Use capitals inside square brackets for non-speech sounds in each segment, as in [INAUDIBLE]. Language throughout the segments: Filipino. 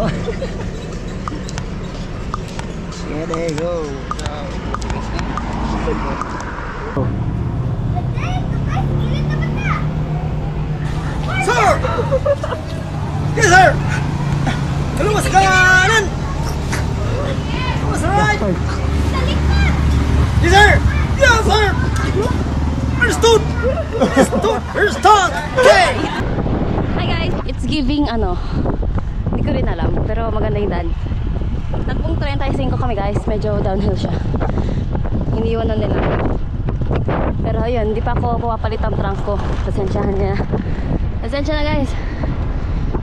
Yeah, there you go. Sir! Yes, sir! Ano mas kanan? Mas right? Yes, sir! Yes, sir! Understood! Understood! Understood! Okay! Hi guys! It's giving ano, hindi ko rin alam, pero maganda yung daan. Tagpong 35 kami guys, medyo downhill siya. Iniiwanan nila. Pero ayun, hindi pa ako pumapalit ang trunk ko. Pasensyahan niya. Pasensya na guys.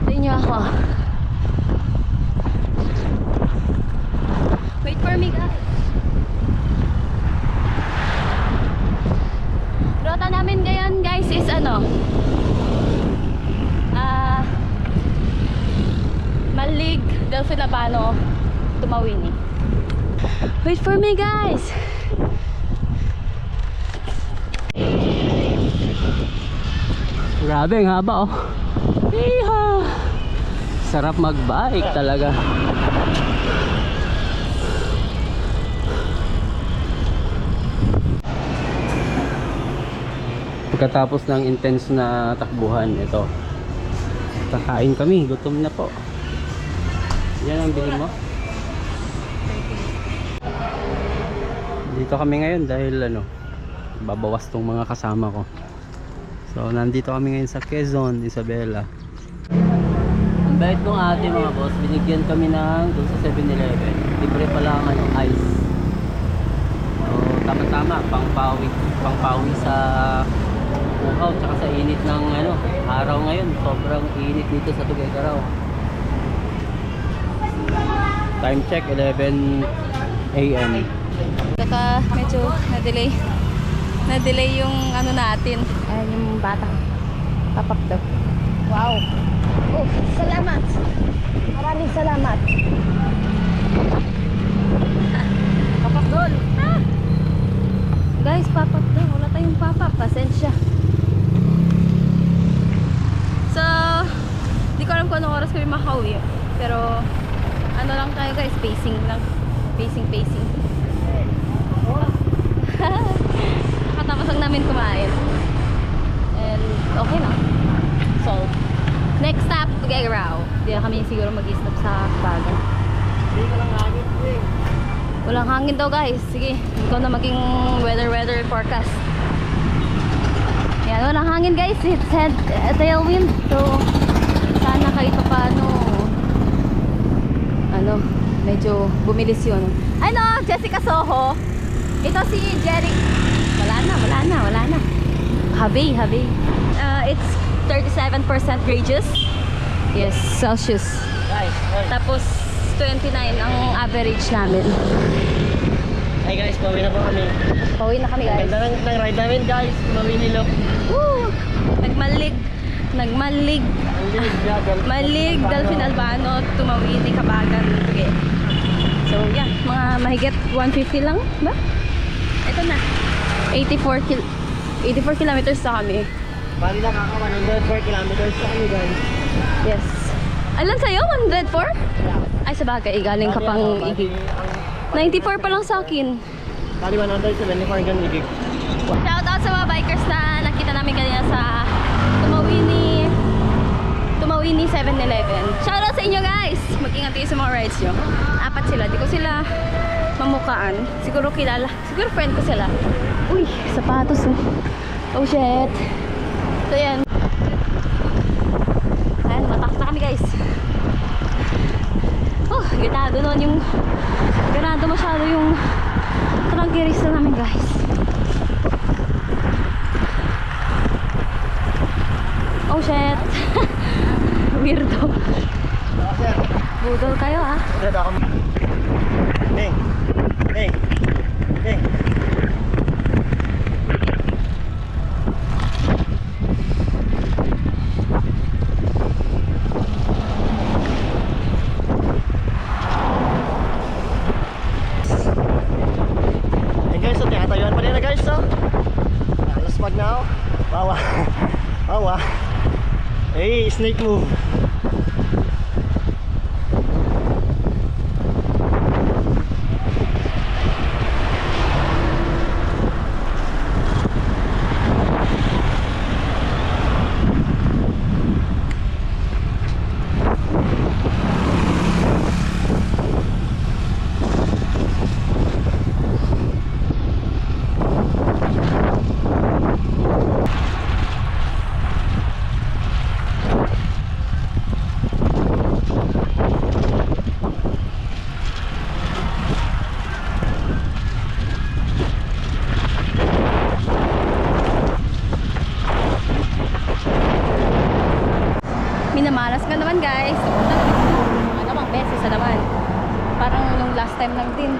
Tayo niyo ako. Wait for me guys. Rota namin ngayon guys is ano, Ah, Malig, Delphin Abano, Tumawini. Wait for me, guys! Grabe, ang haba oh. Iha! Sarap mag-bike talaga. Pagkatapos ng intense na takbuhan, ito. Kakain kami, gutom na po. Yan ang bilhin mo? Dito kami ngayon dahil ano, babawas tong mga kasama ko. So, nandito kami ngayon sa Quezon, Isabela. Ang bait nung ate mga boss, binigyan kami ng doon sa 7-Eleven. Libre pala ang ano, ice. So, tama-tama, pangpawi, pangpawi sa uhaw, tsaka sa init ng ano, araw ngayon. Sobrang init dito sa Tuguegarao. Time check, 11 a.m. Kaka medyo na-delay. Na-delay yung ano natin. Ayan yung bata. Papak daw. Wow. Oh, salamat. Maraming salamat. [LAUGHS] Papak doon. Ah! Guys, papak doon. Wala tayong papak. Pasensya. So, di ko alam kung anong oras kami makauwi. Pero, ano lang tayo guys, pacing lang. Pacing, pacing. [LAUGHS] Nakatapos lang namin kumain. And okay na. So, next stop, Tuguegarao. Hindi na kami siguro mag-stop sa Bagan. Walang hangin daw guys. Sige, ikaw na maging weather-weather forecast. Yan, walang hangin guys. It's head, tailwind. So, sana kahit pa paano ano, medyo bumilis yun. Ano, Jessica Soho. Ito si Jerry. Wala na, wala na, wala na. Habi, habi. Uh, it's 37% gauges. Yes, Celsius. Tapos 29 ang average namin. Hey guys, pauwi na po kami. Pauwi na kami guys. Ganda ng, ng ride namin guys. Pauwi nilo. Woo! Nagmalig. Nagmalig. Malig, [LAUGHS] Delphin Albano, Tumawini, Kabagan, Tuge. So, yeah, mga mahigit 150 lang ba? Ito na. 84 kil 84 kilometers na kami. Bali na kaka 104 kilometers sa kami guys. Yes. Alam sa'yo? 104? Ay, sa bagay, galing ka pang igig. 94 pa lang sa akin. Bali 174 hanggang igig. Shout out sa mga bikers na nakita namin kanina sa Tumawini Tumawini 7-Eleven. Shout out sa inyo guys! Mag-ingat kayo sa mga rides nyo. Apat sila. Di ko sila mamukaan. Siguro kilala. Siguro friend ko sila. Uy, sapatos oh. Oh shit. So yan. Ayan, matak na kami guys. Oh, ganado nun yung ganado masyado yung trangkiris na namin guys. Snake move. Time lang din.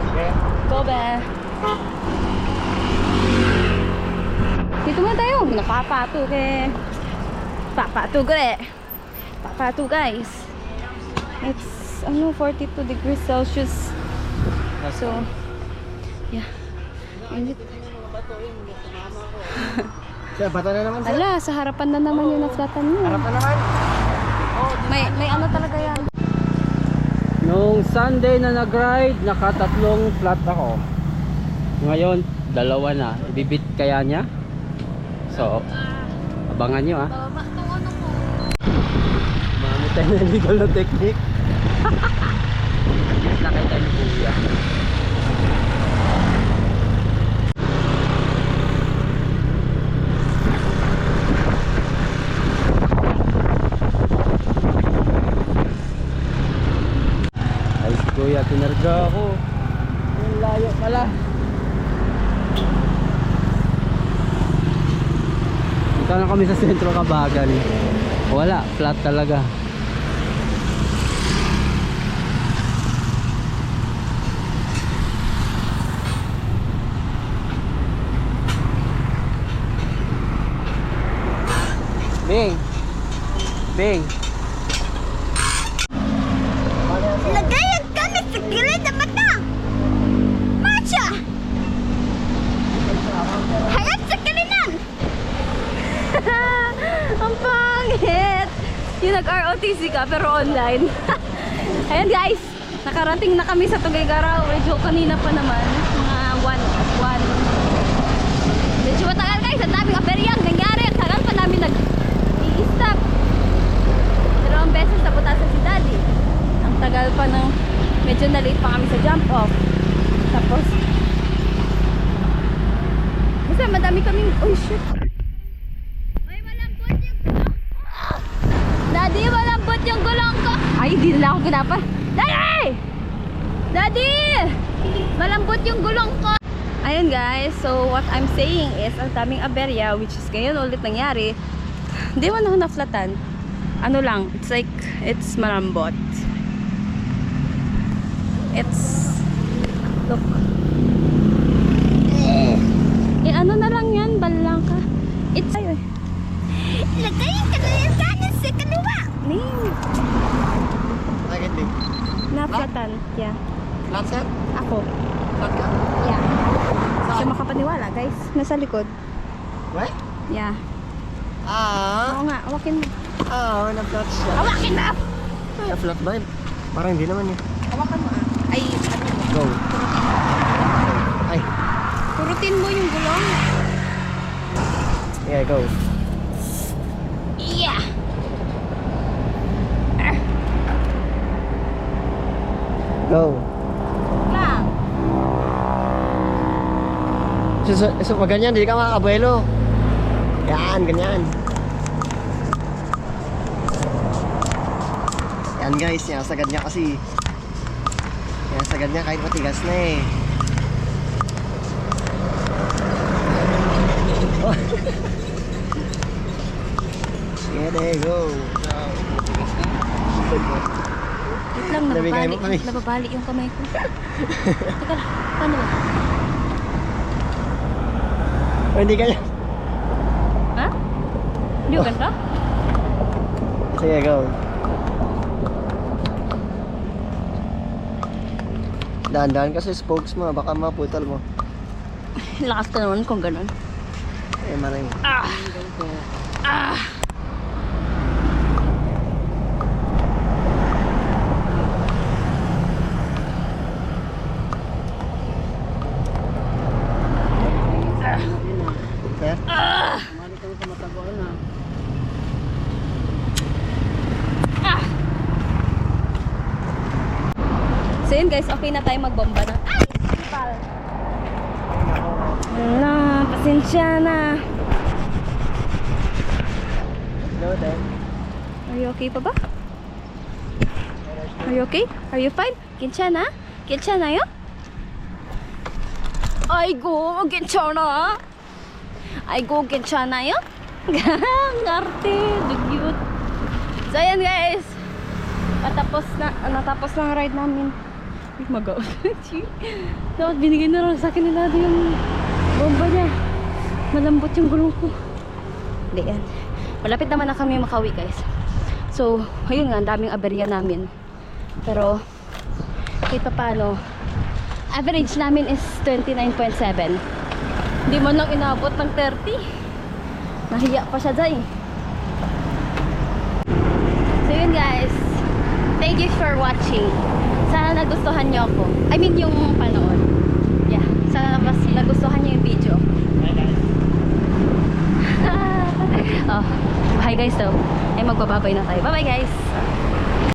Sige. Go ba? Dito muna tayo. Napapato ke. Papato gre. Papato guys. It's ano 42 degrees Celsius. So yeah. Init. Sige, bato na naman sir. Ala, sa harapan na naman yung naflatan mo. Harap na naman. May may ano talaga yan. Nung Sunday na nag-ride, nakatatlong flat ako. Ngayon, dalawa na. Ibibit kaya niya? So, abangan nyo ah. Marami tayo na [LAUGHS] legal na technique. [LAUGHS] Nakita ni Kuya. Ay, si Kuya, tinarga ako. Ang layo pala. Punta na kami sa sentro Kabagan. Wala, flat talaga. Bing! Bing! Lagayan kami sa gilid ng mata! Marcha! Harap sa kalinan! Ang pangit! Yung nag-ROTC ka pero online. [LAUGHS] Ayan guys, nakarating na kami sa Tugaygaraw. Medyo kanina pa naman. Mga 1 one. Medyo matagal guys, ang daming aperyang nangyari. Ang tagal pa namin nag-i-stop. Dalawang beses naputasan si daddy. Ang tagal pa ng medyo na-late pa kami sa jump off. Tapos Basta madami kaming oh shit. Ay malambot yung gulong. Daddy, malambot yung gulong ko. Ay, hindi nila ako ginapa. Daddy! Daddy! Malambot yung gulong ko. Ayun guys, so what I'm saying is ang daming aberya which is ngayon ulit nangyari. Hindi mo na naflatan. Ano lang, it's like, it's malambot. It's, look. Eh, ano na lang yan, balang ka. It's, ayun. Lagayin ka na sa kaliwa. Big? Naflatan. Yeah. Sir? Ako. Ka? Yeah. Saan? Siya makapaniwala, guys. Nasa likod. What? Yeah. Ah, Oo nga, awakin mo. ah, na-flat siya. Awakin na! Ay, flat ba yun? Parang hindi naman yun. Awakan mo ah. Ay, ano mo? Go. Ay, Purutin mo yung gulong. yeah, go. Yeah! Go. Lang. So, so, so ganyan, hindi ka makakabuelo. Yan, ganyan. Yan guys, yan sagad niya kasi. Yan sagad niya kahit matigas na eh. Oh. Sige, there, go. Wait lang, Nabigay nababali, mo kami. nababali yung kamay ko. [LAUGHS] Teka lang, paano ba? Oh, hindi kaya. Ha? Hindi ko ganito? Sige, go. Dahan-dahan kasi spokes mo, baka maputal mo. [LAUGHS] Lakas ka naman kung ganun. Eh, maray mo. Ah! Ah! guys, okay na tayo magbomba na. Ay! Sipal! Wala, pasensya na. No, then. Are you okay pa ba? Are you okay? Are you fine? 괜찮아? 괜찮아요? 아이고, 괜찮아. 아이고, 괜찮아요? Ngarte, dugyot. So ayan guys. Patapos na, ah, natapos na ang ride namin. Mag-out. Tapos binigay na lang sa akin ni Daddy yung bomba niya. Malambot yung gulong ko. Hindi yan. Malapit naman na kami makawi guys. So, ayun nga, ang daming aberya namin. Pero, kahit pa paano, average namin is 29.7. Hindi mo lang inabot ng 30. Nahiya pa siya dyan. So yun guys, thank you for watching. Sana nagustuhan niyo ako. I mean yung panood. Yeah, sana mas nagustuhan niyo yung video. [LAUGHS] Bye guys. oh, bye guys daw. Ay magbababay na tayo. Bye bye guys.